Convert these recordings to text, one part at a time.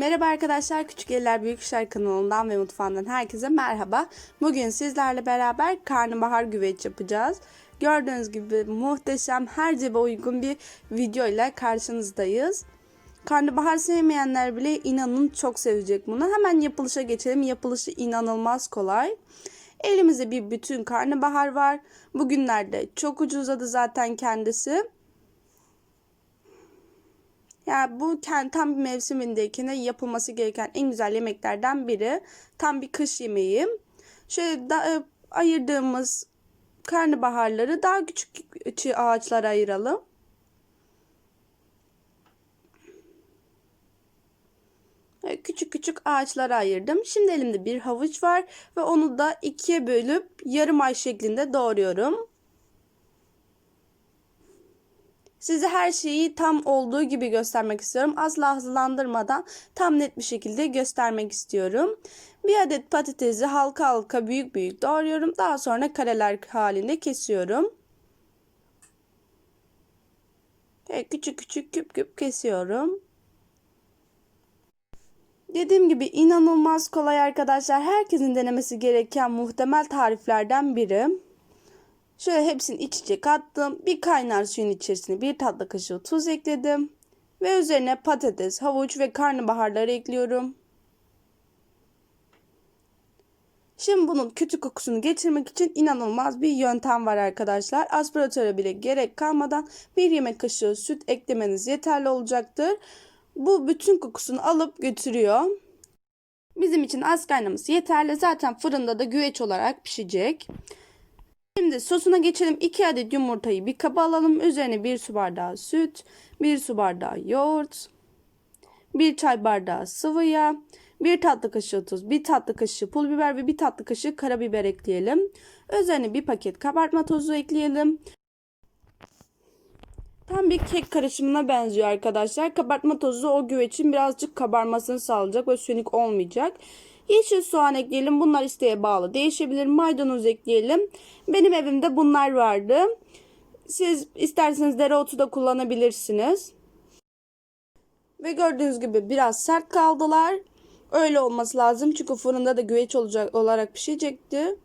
Merhaba arkadaşlar, Küçük Eller Büyük İşler kanalından ve mutfağından herkese merhaba. Bugün sizlerle beraber karnabahar güveç yapacağız. Gördüğünüz gibi muhteşem, her cebe uygun bir video ile karşınızdayız. Karnabahar sevmeyenler bile inanın çok sevecek bunu. Hemen yapılışa geçelim. Yapılışı inanılmaz kolay. Elimizde bir bütün karnabahar var. Bugünlerde çok ucuzladı zaten kendisi. Yani bu tam bir mevsimindeyken yapılması gereken en güzel yemeklerden biri. Tam bir kış yemeği. Şöyle da, e, ayırdığımız karnabaharları daha küçük ağaçlara ayıralım. Küçük küçük ağaçlara ayırdım. Şimdi elimde bir havuç var ve onu da ikiye bölüp yarım ay şeklinde doğruyorum. Size her şeyi tam olduğu gibi göstermek istiyorum. Asla hızlandırmadan tam net bir şekilde göstermek istiyorum. Bir adet patatesi halka halka büyük büyük doğruyorum. Daha sonra kareler halinde kesiyorum. Evet, küçük küçük küp küp kesiyorum. Dediğim gibi inanılmaz kolay arkadaşlar. Herkesin denemesi gereken muhtemel tariflerden biri. Şöyle hepsini iç içe kattım. Bir kaynar suyun içerisine bir tatlı kaşığı tuz ekledim. Ve üzerine patates, havuç ve karnabaharları ekliyorum. Şimdi bunun kötü kokusunu geçirmek için inanılmaz bir yöntem var arkadaşlar. Aspiratöre bile gerek kalmadan bir yemek kaşığı süt eklemeniz yeterli olacaktır. Bu bütün kokusunu alıp götürüyor. Bizim için az kaynaması yeterli. Zaten fırında da güveç olarak pişecek. Şimdi sosuna geçelim. 2 adet yumurtayı bir kaba alalım. Üzerine 1 su bardağı süt, 1 su bardağı yoğurt, 1 çay bardağı sıvı yağ, 1 tatlı kaşığı tuz, 1 tatlı kaşığı pul biber ve 1 tatlı kaşığı karabiber ekleyelim. Üzerine 1 paket kabartma tozu ekleyelim. Tam bir kek karışımına benziyor arkadaşlar. Kabartma tozu o güvecin birazcık kabarmasını sağlayacak ve sönük olmayacak. Yeşil soğan ekleyelim. Bunlar isteğe bağlı değişebilir. Maydanoz ekleyelim. Benim evimde bunlar vardı. Siz isterseniz dereotu da kullanabilirsiniz. Ve gördüğünüz gibi biraz sert kaldılar. Öyle olması lazım. Çünkü fırında da güveç olacak olarak pişecekti.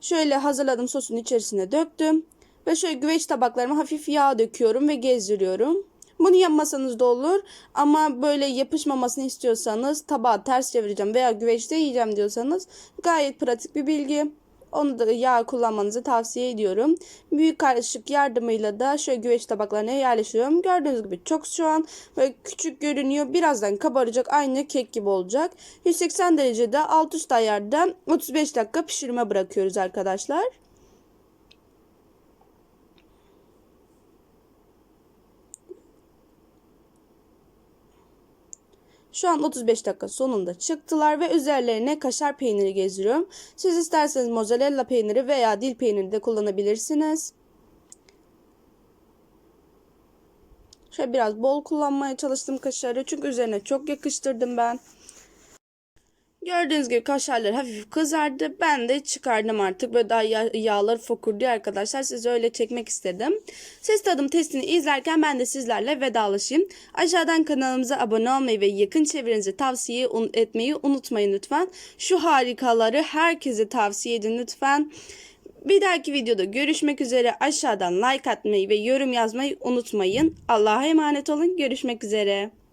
Şöyle hazırladım sosun içerisine döktüm. Ve şöyle güveç tabaklarıma hafif yağ döküyorum ve gezdiriyorum. Bunu yapmasanız da olur ama böyle yapışmamasını istiyorsanız tabağı ters çevireceğim veya güveçte yiyeceğim diyorsanız gayet pratik bir bilgi. Onu da yağ kullanmanızı tavsiye ediyorum. Büyük kaşık yardımıyla da şöyle güveç tabaklarına yerleştiriyorum. Gördüğünüz gibi çok şu an böyle küçük görünüyor. Birazdan kabaracak aynı kek gibi olacak. 180 derecede alt üst ayarda 35 dakika pişirme bırakıyoruz arkadaşlar. Şu an 35 dakika sonunda çıktılar ve üzerlerine kaşar peyniri gezdiriyorum. Siz isterseniz mozzarella peyniri veya dil peyniri de kullanabilirsiniz. Şöyle biraz bol kullanmaya çalıştım kaşarı çünkü üzerine çok yakıştırdım ben. Gördüğünüz gibi kaşarlar hafif kızardı. Ben de çıkardım artık. Böyle daha yağ, yağları fokurduyor arkadaşlar. Size öyle çekmek istedim. Ses tadım testini izlerken ben de sizlerle vedalaşayım. Aşağıdan kanalımıza abone olmayı ve yakın çevrenize tavsiye etmeyi unutmayın lütfen. Şu harikaları herkese tavsiye edin lütfen. Bir dahaki videoda görüşmek üzere. Aşağıdan like atmayı ve yorum yazmayı unutmayın. Allah'a emanet olun. Görüşmek üzere.